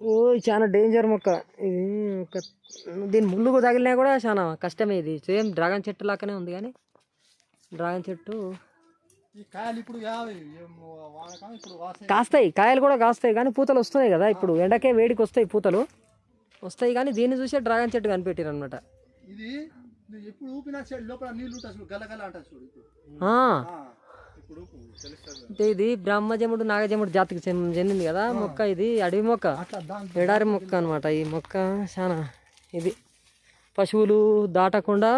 ఓ చాలా డేంజర్ మొక్క. ఇది ఒక దీని ముళ్ళు తగిలినా కూడా చాలా కష్టమే ఇది. సేమ్ డ్రాగన్ చెట్టు లాగానే ఉంది కానీ డ్రాగన్ చెట్టు ఈ కాయలు ఇప్పుడు యాభై వాడకం ఇప్పుడు వాసన కాస్తాయి. కాయలు కూడా కాస్తాయి కానీ పూతలు వస్తున్నాయి కదా ఇప్పుడు. ఎండకే వేడికి వస్తాయి పూతలు. వస్తాయి కానీ దీన్ని చూసే డ్రాగన్ చెట్టు కనిపెట్టారు అనమాట ఇది ఎప్పుడు ఊపినా లోపల నీళ్ళు చూడు. గలగల చూడు. అంటే ఇది బ్రహ్మజముడు నాగజముడు జాతికి చెందింది కదా మొక్క ఇది అడవి మొక్క. ఎడారి మొక్క అనమాట ఈ మొక్క చాలా ఇది. పశువులు దాటకుండా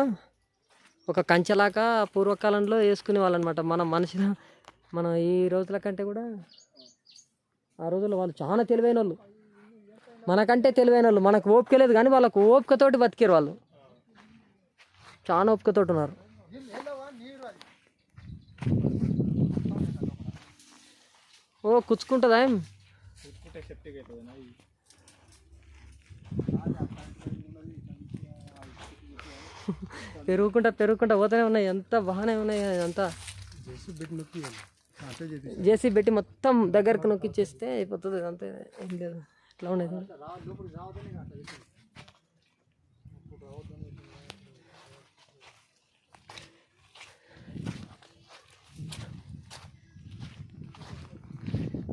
ఒక కంచెలాగా పూర్వకాలంలో వేసుకునే వాళ్ళు అనమాట మన మనుషుల మన ఈ రోజుల కంటే కూడా ఆ రోజుల్లో వాళ్ళు చాలా తెలివైన వాళ్ళు మనకంటే తెలివైన వాళ్ళు మనకు ఓపిక లేదు కానీ వాళ్ళకు ఓపికతోటి బతికారు వాళ్ళు. చాలా ఓపికతోటి ఉన్నారు నీళ్ళు వెళ్ళవా నీరు అది ఓ కుచ్చుకుంటుందా ఏం? పెరుగుకుంటా పెరుగుకుంటా పోతూనే ఉన్నాయి. ఎంత బాగానే ఉన్నాయి అంతా జేసీ పెట్టి మొత్తం దగ్గరకు నొక్కిచ్చేస్తే అయిపోతుంది అంతే. ఏం లేదు. ఎట్లా ఉండేది లోపలికి రావద్దనే అట్లా చేసి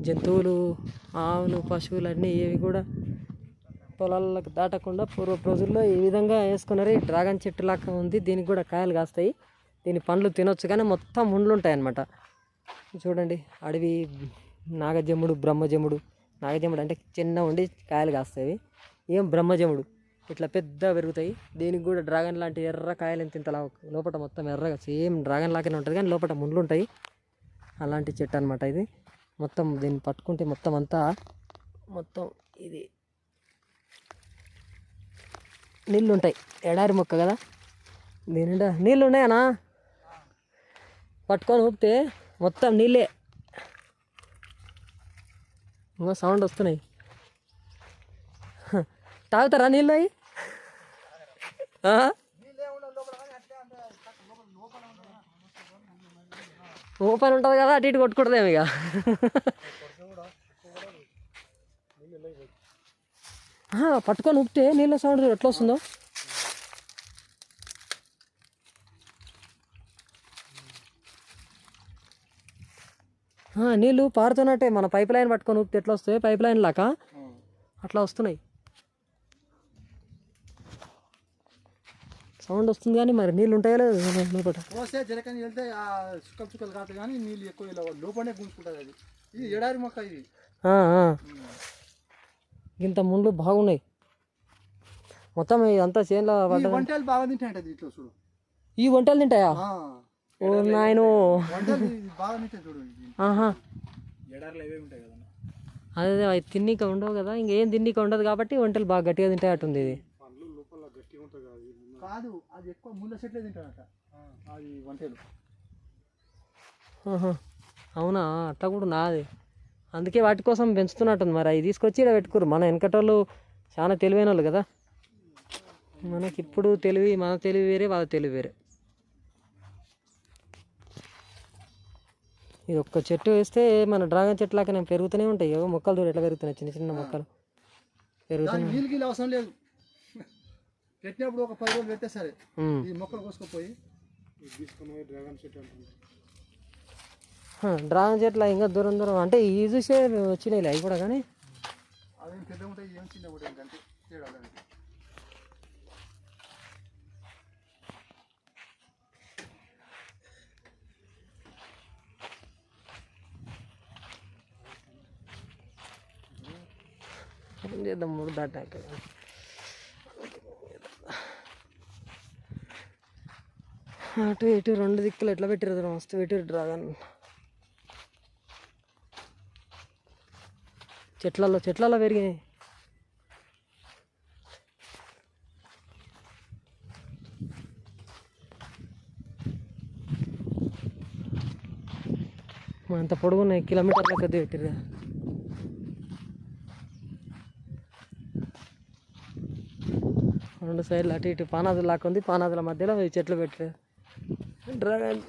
జంతువులు ఆవులు పశువులు అన్నీ ఏవి కూడా పొలాలకు దాటకుండా పూర్వ రోజుల్లో ఈ విధంగా వేసుకున్నారు. ఈ డ్రాగన్ చెట్టు లాగా ఉంది. దీనికి కూడా కాయలు కాస్తాయి. దీని పండ్లు తినొచ్చు కానీ మొత్తం ముండ్లు ఉంటాయి అన్నమాట చూడండి అడవి నాగజముడు బ్రహ్మజముడు. నాగజముడు అంటే చిన్న ఉండి కాయలు కాస్తాయి ఏం బ్రహ్మజముడు? ఇట్లా పెద్ద పెరుగుతాయి. దీనికి కూడా డ్రాగన్ లాంటి ఎర్ర కాయలు ఎంత ఇంతలా లోపల మొత్తం ఎర్రగా సేమ్ డ్రాగన్ లాగానే ఉంటుంది కానీ లోపల ముండ్లు ఉంటాయి. అలాంటి చెట్టు అనమాట ఇది. మొత్తం దీన్ని పట్టుకుంటే మొత్తం అంతా మొత్తం ఇది నీళ్ళు ఉంటాయి ఎడారి మొక్క కదా? దీని నీళ్ళు ఉన్నాయనా పట్టుకొని ఊపితే మొత్తం నీళ్ళే. ఇంకా సౌండ్ వస్తున్నాయి. తాగుతారా నీళ్ళు అవి ఓపెన్ ఉంటుంది కదా అటు ఇటు కొట్టుకుంటుందేమో ఇక. పట్టుకొని ఉప్పితే నీళ్ళ సౌండ్ ఎట్లా వస్తుందో. నీళ్ళు పారుతున్నట్టే మన పైప్ లైన్ పట్టుకొని ఉప్పితే ఎట్లా వస్తాయి పైప్ లైన్ లాగా అట్లా వస్తున్నాయి. సౌండ్ వస్తుంది కానీ మరి నీళ్ళు ఉంటాయో లేదో లోపల. పోస్తే జరకని వెళ్తే ఆ చుక్కలు చుక్కలు కాదు కానీ నీళ్ళు ఎక్కువ ఇలా లోపలనే గుంజుకుంటుంది అది. ఇది ఎడారి మొక్క ఇది. ఆ, ఆ. ఇంత ముండ్లు బాగున్నాయి. మొత్తం ఇదంతా చేనులో వంటలు బాగా తింటాయంట ఇట్లా చూడు. ఈ వంటలు తింటాయా? ఆ, ఓ నాయను. బాగా తింటాయి చూడు ఇది. ఆహా. ఎడారిలో ఇవే ఉంటాయి కదా అదే అవి తిన్నీక ఉండవు కదా ఇంకేం తిన్నీక ఉండదు కాబట్టి వంటలు బాగా గట్టిగా తింటాయి అట్టుంది ఇది పండ్లు లోపల గట్టిగా ఉంటుంది కాదు అది ఎక్కువ ముళ్ళ చెట్లే తింటాడట అది వంటలు. అవునా? అట్లా కూడా నాది. అందుకే వాటి కోసం పెంచుతున్నట్టుంది మరి. అవి తీసుకొచ్చి ఇలా పెట్టుకోరు. మన వెనకటోళ్ళు చాలా తెలివైన వాళ్ళు కదా. మనకి ఇప్పుడు తెలివి మన తెలివి వేరే వాళ్ళ తెలివి వేరే. ఇది ఒక్క చెట్టు వేస్తే మన డ్రాగన్ చెట్టు లాగా పెరుగుతూనే ఉంటాయి. ఏవో మొక్కలు చూడు ఎట్లా పెరుగుతున్నాయి? చిన్న చిన్న మొక్కలు. పెరుగుతున్నాయి. అవసరం లేదు. పెట్టినప్పుడు ఒక పది రోజులు పెట్టే సరే. ఈ మొక్కలు కోసుకుపోయి తీసుకుని డ్రాగన్ చెట్టు అంటుంది. హ, డ్రాగన్ చెట్లు ఇంకా దూరం దూరం అంటే ఈ చూసే వచ్చినాయి అవి కూడా కానీ? అవి పెద్ద ఉంటాయి ఏం చిన్న ఉంటాయి అంటే తేడా దానికి ఏం చేద్దాం మూడు దాటాక అటు ఇటు రెండు దిక్కులు ఎట్లా పెట్టారు మస్తు పెట్టారు డ్రాగన్. చెట్లలో చెట్లలో పెరిగినాయి. మా అంత పొడుగున్నాయి కిలోమీటర్ల కొద్ది పెట్టిరు రెండు సైడ్లు అటు ఇటు పానాదులు లాక్కుంది ఉంది పానాదుల మధ్యలో చెట్లు పెట్టారు డ్రాగన్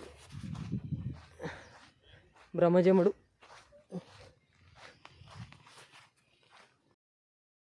బ్రహ్మజముడు